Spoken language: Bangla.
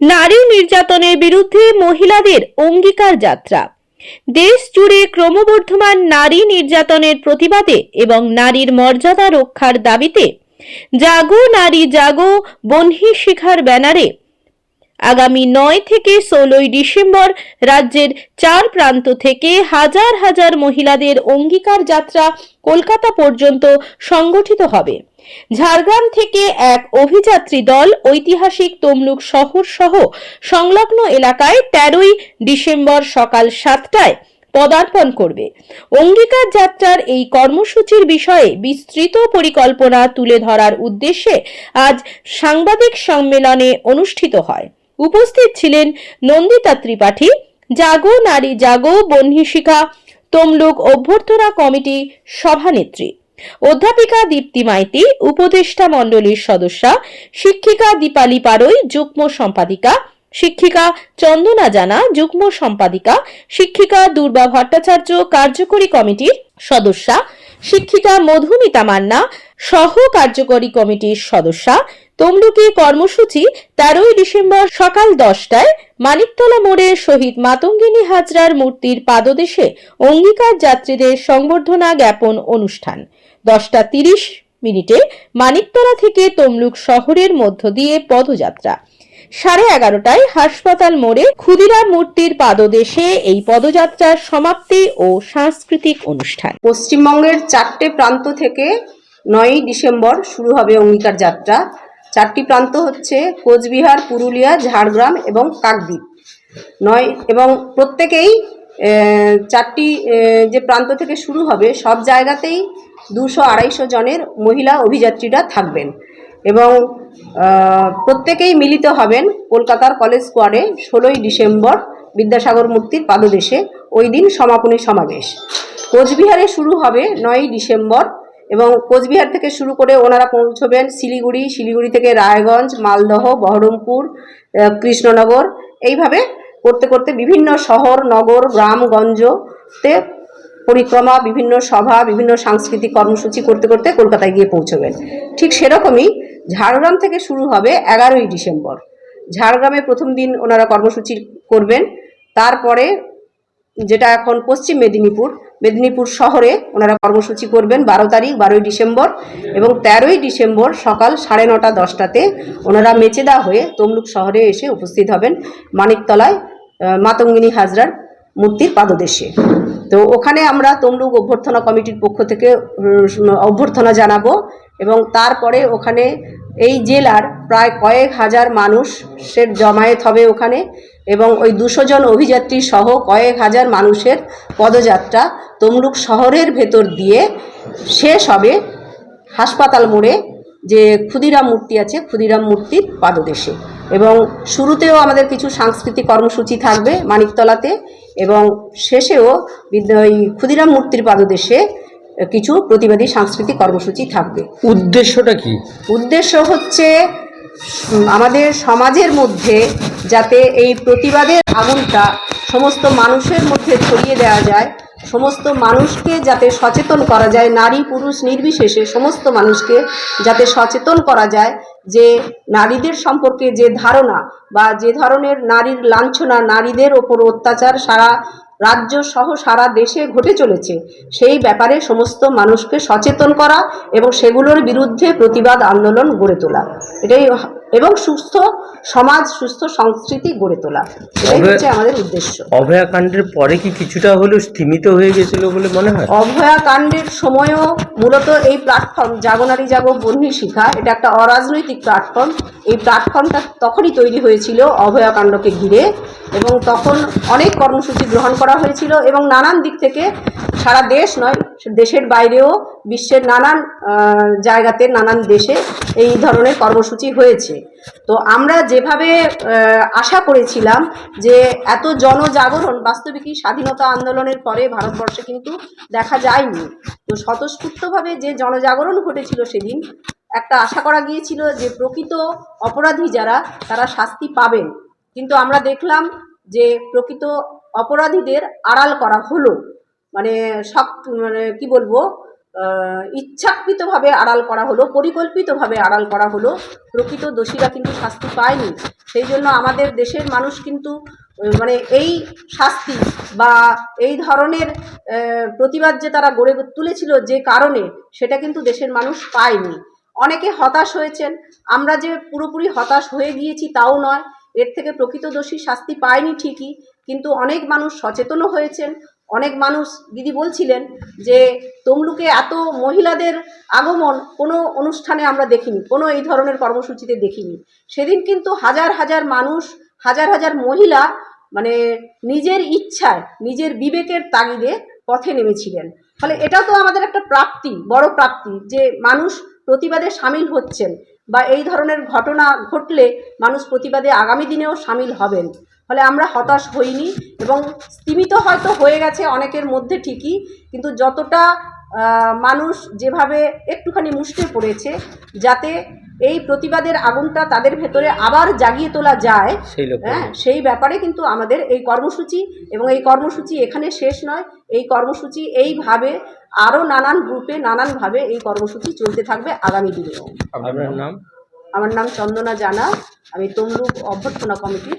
নারী নির্যাতনের বিরুদ্ধে মহিলাদের অঙ্গীকার যাত্রা। দেশ জুড়ে ক্রমবর্ধমান নারী নির্যাতনের প্রতিবাদে এবং নারীর মর্যাদা রক্ষার দাবিতে জাগো নারী জাগো বহ্নি শিখার ব্যানারে আগামী নয় থেকে ষোলোই ডিসেম্বর রাজ্যের চার প্রান্ত থেকে হাজার হাজার মহিলাদের অঙ্গীকার যাত্রা কলকাতা পর্যন্ত সংগঠিত হবে। ঝাড়গ্রাম থেকে এক অভিযাত্রী দল ঐতিহাসিক তমলুক শহর সহ সংলগ্ন এলাকায় তেরোই ডিসেম্বর সকাল সাতটায় পদার্পণ করবে। অঙ্গীকার যাত্রার এই কর্মসূচির বিষয়ে বিস্তৃত পরিকল্পনা তুলে ধরার উদ্দেশ্যে আজ সাংবাদিক সম্মেলনে অনুষ্ঠিত হয়। উপস্থিত ছিলেন নন্দিতা ত্রিপাঠী, জাগো নারী জাগো বহ্নিশিখা তমলুক অভ্যর্থনা কমিটি সভানেত্রী। অধ্যাপিকা দীপ্তি মাইতি, উপদেষ্টা মণ্ডলীর সদস্যা, শিক্ষিকা দীপালি পারই, যুগ্ম সম্পাদিকা, শিক্ষিকা চন্দনা জানা, যুগ্ম সম্পাদিকা, শিক্ষিকা দুর্বা ভট্টাচার্য, কার্যকরী কমিটির সদস্যা, শিক্ষিকা মধুমিতা মান্না, সহ কার্যকরী কমিটির সদস্যা, তমলুকি কর্মসূচি, তেরোই ডিসেম্বর সকাল দশটায় মানিকতলা মোড়ে শহীদ মাতঙ্গিনী হাজরার মূর্তির পাদদেশে অঙ্গীকার যাত্রীদের সংবর্ধনা জ্ঞাপন অনুষ্ঠান। দশটা তিরিশ মিনিটে মানিকতলা থেকে তমলুক শহরের মধ্য দিয়ে পদযাত্রা। সাড়ে এগারোটায় হাসপাতাল মোড়ে ক্ষুদিরাম মূর্তির পাদদেশে এই পদযাত্রার সমাপ্তি ও সাংস্কৃতিক অনুষ্ঠান। পশ্চিমবঙ্গের চারটে প্রান্ত থেকে নয়ই ডিসেম্বর শুরু হবে অঙ্গীকার যাত্রা। চারটি প্রান্ত হচ্ছে কোচবিহার, পুরুলিয়া, ঝাড়গ্রাম এবং কাকদ্বীপ। নয় এবং প্রত্যেকেই চারটি যে প্রান্ত থেকে শুরু হবে, সব জায়গাতেই দুশো আড়াইশো জনের মহিলা অভিযাত্রীরা থাকবেন এবং প্রত্যেকেই মিলিত হবেন কলকাতার কলেজ স্কোয়াডে ষোলোই ডিসেম্বর বিদ্যাসাগর মূর্তির পাদদেশে ওই দিন সমাপনী সমাবেশ। কোচবিহারে শুরু হবে নয়ই ডিসেম্বর এবং কোচবিহার থেকে শুরু করে ওনারা পৌঁছবেন শিলিগুড়ি শিলিগুড়ি থেকে রায়গঞ্জ, মালদহ, বহরমপুর কৃষ্ণনগর। এইভাবে করতে করতে বিভিন্ন শহর, নগর গ্রামগঞ্জতে পরিক্রমা, বিভিন্ন সভা, বিভিন্ন সাংস্কৃতিক কর্মসূচি করতে করতে কলকাতায় গিয়ে পৌঁছবেন। ঠিক সেরকমই ঝাড়গ্রাম থেকে শুরু হবে এগারোই ডিসেম্বর। ঝাড়গ্রামে প্রথম দিন ওনারা কর্মসূচি করবেন। তারপরে যেটা এখন পশ্চিম মেদিনীপুর মেদিনীপুর শহরে ওনারা কর্মসূচি করবেন বারো তারিখ, বারোই ডিসেম্বর এবং তেরোই ডিসেম্বর সকাল সাড়ে নটা, দশটাতে ওনারা মেচেদা হয়ে তমলুক শহরে এসে উপস্থিত হবেন। মানিকতলায় মাতঙ্গিনী হাজরার মূর্তির পাদদেশে। তো ওখানে আমরা তমলুক অভ্যর্থনা কমিটির পক্ষ থেকে অভ্যর্থনা জানাব এবং তারপরে ওখানে এই জেলার প্রায় কয়েক হাজার মানুষের জমায়েত হবে ওখানে এবং ওই দুশো জন অভিযাত্রী সহ কয়েক হাজার মানুষের পদযাত্রা তমলুক শহরের ভেতর দিয়ে শেষ হবে হাসপাতাল মোড়ে, যে ক্ষুদিরাম মূর্তি আছে, ক্ষুদিরাম মূর্তির পাদদেশে। এবং শুরুতেও আমাদের কিছু সাংস্কৃতিক কর্মসূচি থাকবে মানিকতলাতে এবং শেষেও বিদ্যা- ওই ক্ষুদিরাম মূর্তির পাদদেশে কিছু প্রতিবাদী সাংস্কৃতিক কর্মসূচি থাকবে। উদ্দেশ্যটা কি? উদ্দেশ্য হচ্ছে আমাদের সমাজের মধ্যে যাতে এই প্রতিবাদের আগুনটা সমস্ত মানুষের মধ্যে ছড়িয়ে দেওয়া যায় সমস্ত মানুষকে যাতে সচেতন করা যায়, নারী, পুরুষ নির্বিশেষে সমস্ত মানুষকে যাতে সচেতন করা যায় যে নারীদের সম্পর্কে যে ধারণা বা যে ধরনের নারীর লাঞ্ছনা, নারীদের ওপর অত্যাচার সারা রাজ্য সহ সারা দেশে ঘটে চলেছে, সেই ব্যাপারে সমস্ত মানুষকে সচেতন করা এবং সেগুলোর বিরুদ্ধে প্রতিবাদ আন্দোলন গড়ে তোলা। এটাই এবং সুস্থ সমাজ সুস্থ সংস্কৃতি গড়ে তোলা। এটাই হচ্ছে আমাদের উদ্দেশ্য। অভয়াকাণ্ডের পরে কি কিছুটা হলেও স্থিমিত হয়ে গেছিল বলে মনে হয়? অভয়াকাণ্ডের সময়ও মূলত এই প্ল্যাটফর্ম জাগনারী জাগো বন্যী শিখা এটা একটা অরাজনৈতিক প্ল্যাটফর্ম এই প্ল্যাটফর্মটা তখনই তৈরি হয়েছিল অভয়াকাণ্ডকে ঘিরে এবং তখন অনেক কর্মসূচি গ্রহণ করা হয়েছিল এবং নানান দিক থেকে সারা দেশ নয় দেশের বাইরেও বিশ্বের নানান জায়গাতে নানান দেশে এই ধরনের কর্মসূচি হয়েছে। তো আমরা যেভাবে আশা করেছিলাম যে এত জনজাগরণ বাস্তবিকই স্বাধীনতা আন্দোলনের পরে ভারতবর্ষে কিন্তু দেখা যায়নি। তো স্বতঃস্ফূর্তভাবে যে জনজাগরণ ঘটেছিল সেদিন, একটা আশা করা গিয়েছিল যে প্রকৃত অপরাধী যারা, তারা শাস্তি পাবেন। কিন্তু আমরা দেখলাম যে প্রকৃত অপরাধীদের আড়াল করা হলো। মানে সব মানে কি বলব ইচ্ছাকৃতভাবে আড়াল করা হলো, পরিকল্পিতভাবে আড়াল করা হলো। প্রকৃত দোষীরা কিন্তু শাস্তি পায়নি। সেই জন্য আমাদের দেশের মানুষ কিন্তু মানে এই শাস্তি বা এই ধরনের প্রতিবাদ যে তারা গড়ে তুলেছিল যে কারণে, সেটা কিন্তু দেশের মানুষ পায়নি। অনেকে হতাশ হয়েছেন। আমরা যে পুরোপুরি হতাশ হয়ে গিয়েছি তাও নয়। এর থেকে প্রকৃত দোষী শাস্তি পায়নি ঠিকই, কিন্তু অনেক মানুষ সচেতনও হয়েছেন। অনেক মানুষ দিদি বলছিলেন যে, তমলুকে এত মহিলাদের আগমন কোনো অনুষ্ঠানে আমরা দেখিনি, কোনো এই ধরনের কর্মসূচিতে দেখিনি। সেদিন কিন্তু হাজার হাজার মানুষ, হাজার হাজার মহিলা মানে নিজের ইচ্ছায়, নিজের বিবেকের তাগিদে পথে নেমেছিলেন। ফলে এটা তো আমাদের একটা প্রাপ্তি, বড় প্রাপ্তি যে মানুষ প্রতিবাদে সামিল হচ্ছেন বা এই ধরনের ঘটনা ঘটলে মানুষ প্রতিবাদে আগামী দিনেও সামিল হবেন। ফলে আমরা হতাশ হইনি এবং স্তীমিত হয়তো হয়ে গেছে অনেকের মধ্যে ঠিকই কিন্তু যতটা মানুষ যেভাবে একটুখানি মুষ্টে পড়েছে যাতে এই প্রতিবাদের আগুনটা তাদের ভেতরে আবার জাগিয়ে তোলা যায় হ্যাঁ সেই ব্যাপারে কিন্তু আমাদের এই কর্মসূচি এবং এই কর্মসূচি এখানে শেষ নয় এই কর্মসূচি এইভাবে আরও নানান গ্রুপে নানানভাবে এই কর্মসূচি চলতে থাকবে আগামী দিনেও। আপনার নাম? আমার নাম চন্দনা জানা আমি তমলুক অভ্যর্থনা কমিটির